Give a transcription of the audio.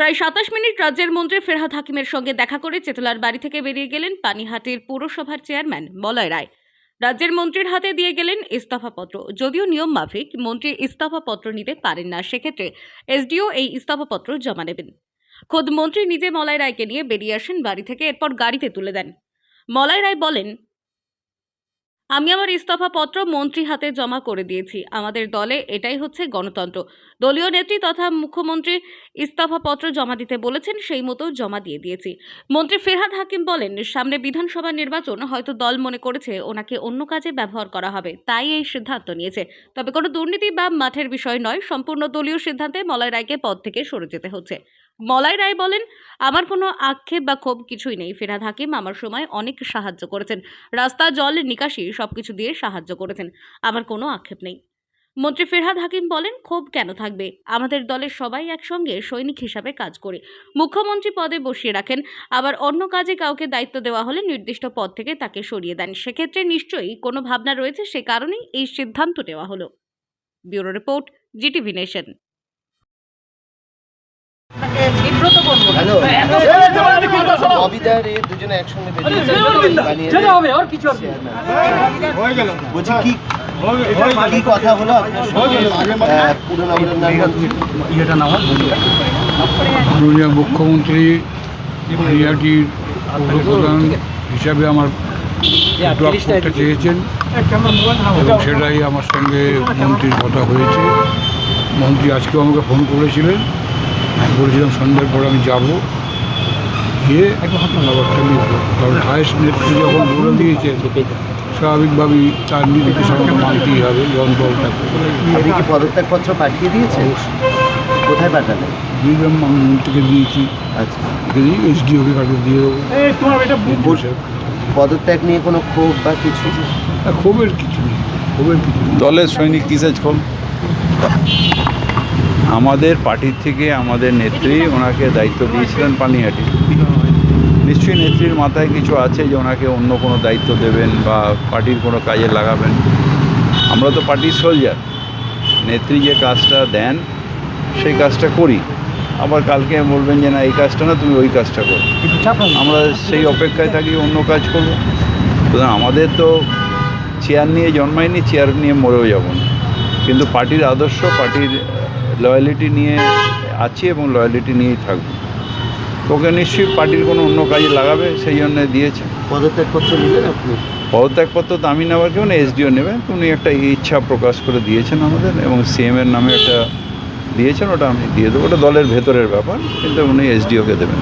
প্রায় সাতাশ মিনিট রাজ্যের মন্ত্রী ফেরহাদ হাকিমের সঙ্গে দেখা করে চেতলার বাড়ি থেকে বেরিয়ে গেলেন পানিহাটির পৌরসভার চেয়ারম্যান বলয় রায়। রাজ্যের মন্ত্রীর হাতে দিয়ে গেলেন ইস্তফাপত্র। যদিও নিয়ম মাফিক, মন্ত্রী ইস্তফাপত্র নিতে পারেন না, সেক্ষেত্রে এসডিও এই ইস্তফাপত্র জমা নেবেন। খোদ মন্ত্রী নিজে মলয় রায়কে নিয়ে বেরিয়ে আসেন বাড়ি থেকে, এরপর গাড়িতে তুলে দেন। মলয় রায় বলেন আমি আমার ইস্তফাপত্র মন্ত্রী হাতে জমা করে দিয়েছি। আমাদের দলে এটাই হচ্ছে গণতন্ত্র। দলীয় নেত্রী তথা মুখ্যমন্ত্রী ইস্তফাপত্র জমা দিতে বলেছেন, সেই মতো জমা দিয়ে দিয়েছি। মন্ত্রী ফেরহাদ হাকিম বলেন, সামনে বিধানসভা নির্বাচন, হয়তো দল মনে করেছে ওনাকে অন্য কাজে ব্যবহার করা হবে। তাই এই সিদ্ধান্ত নিয়েছে। তবে কোনো দুর্নীতি বা মাঠের বিষয় নয়, সম্পূর্ণ দলীয় সিদ্ধান্তে মলয় রায়কে পদ থেকে সরে যেতে হচ্ছে। মলয় রায় বলেন, আমার কোনো আক্ষেপ বা ক্ষোভ কিছুই নেই। ফেরহাদ হাকিম আমার সময় অনেক সাহায্য করেছেন। রাস্তা, জল, নিকাশি সবকিছু দিয়ে সাহায্য করেছেন। আমার কোনো আক্ষেপ নেই। মন্ত্রী ফেরহাদ হাকিম বলেন, ক্ষোভ কেন থাকবে? আমাদের দলের সবাই একসঙ্গে সৈনিক হিসাবে কাজ করে। মুখ্যমন্ত্রী পদে বসিয়ে রাখেন। আবার অন্য কাজে কাউকে দায়িত্ব দেওয়া হলে নির্দিষ্ট পদ থেকে তাকে সরিয়ে দেন। সেক্ষেত্রে নিশ্চয়ই কোনো ভাবনা রয়েছে। সে কারণেই এই সিদ্ধান্ত নেওয়া হলো। Bureau report, GTV nation. বিব্রত করব না। হ্যালো ববিদার এ দুজনে একসঙ্গে বেরিয়েছে হবে আর কিছু হবে না। বলছি কি কি কথা হলো আপনার সঙ্গে? আহ, পুরো নগরের নাম মাননীয় মুখ্যমন্ত্রী পৌরপ্রধান হিসাবে আমার ড্রপ করতে চেয়েছেন। এবং সেটাই আমার সঙ্গে মন্ত্রীর কথা হয়েছে। মন্ত্রী আজকেও আমাকে ফোন করেছিলেন। আমি বলেছিলাম সন্ধ্যার পর আমি যাব। গিয়ে ব্যাপারটা নিয়ে কারণ হায়েস্ট নেত্রী যখন বলে দিয়েছে স্বাভাবিকভাবেই তার নির্দেশ আমাকে মানতেই হবে থাকবে। আপনি কি পদত্যাগপত্র পাঠিয়ে দিয়েছেন? কোথায় পাঠালেন? দিলাম মন্ত্রীকে দিয়েছি। আচ্ছা। দিই এসডিওকে কাটে দিয়ে দেবো। পদত্যাগ নিয়ে কোনো ক্ষোভ বা কিছু? ক্ষোভের কিছু নেই। ক্ষোভের কিছু দলের সৈনিক কিসের ফল আমাদের পার্টির থেকে আমাদের নেত্রী ওনাকে দায়িত্ব দিয়েছিলেন পানিহাটি। নিশ্চয়ই নেত্রীর মাথায় কিছু আছে যে ওনাকে অন্য কোনো দায়িত্ব দেবেন বা পার্টির কোনো কাজে লাগাবেন। আমরা তো পার্টির সোলজার। নেত্রী যে কাজটা দেন, সেই কাজটা করি। আবার কালকে বলবেন যে, না, এই কাজটা না, তুমি ওই কাজটা করো। আমরা সেই অপেক্ষায় থাকি, অন্য কাজ করব। সুতরাং আমাদের তো চেয়ার নিয়ে জন্মায়নি, চেয়ার নিয়ে মরেও যাব না। কিন্তু পার্টির আদর্শ, পার্টির লয়ালিটি নিয়ে আছি এবং লয়ালিটি নিয়েই থাকব। ওকে নিশ্চয়ই পার্টির কোনো অন্য কাজে লাগাবে সেই জন্য দিয়েছে। পদত্যাগপত্র নেবেন আপনি? পদত্যাগপত্র তো আমি নেওয়ার কেউ না এসডিও নেবেন। উনি একটা ইচ্ছা প্রকাশ করে দিয়েছেন আমাদের এবং সিএমের নামে একটা দিয়েছেন ওটা আমি দিয়ে দেবো। ওটা দলের ভেতরের ব্যাপার কিন্তু উনি এসডিওকে দেবেন।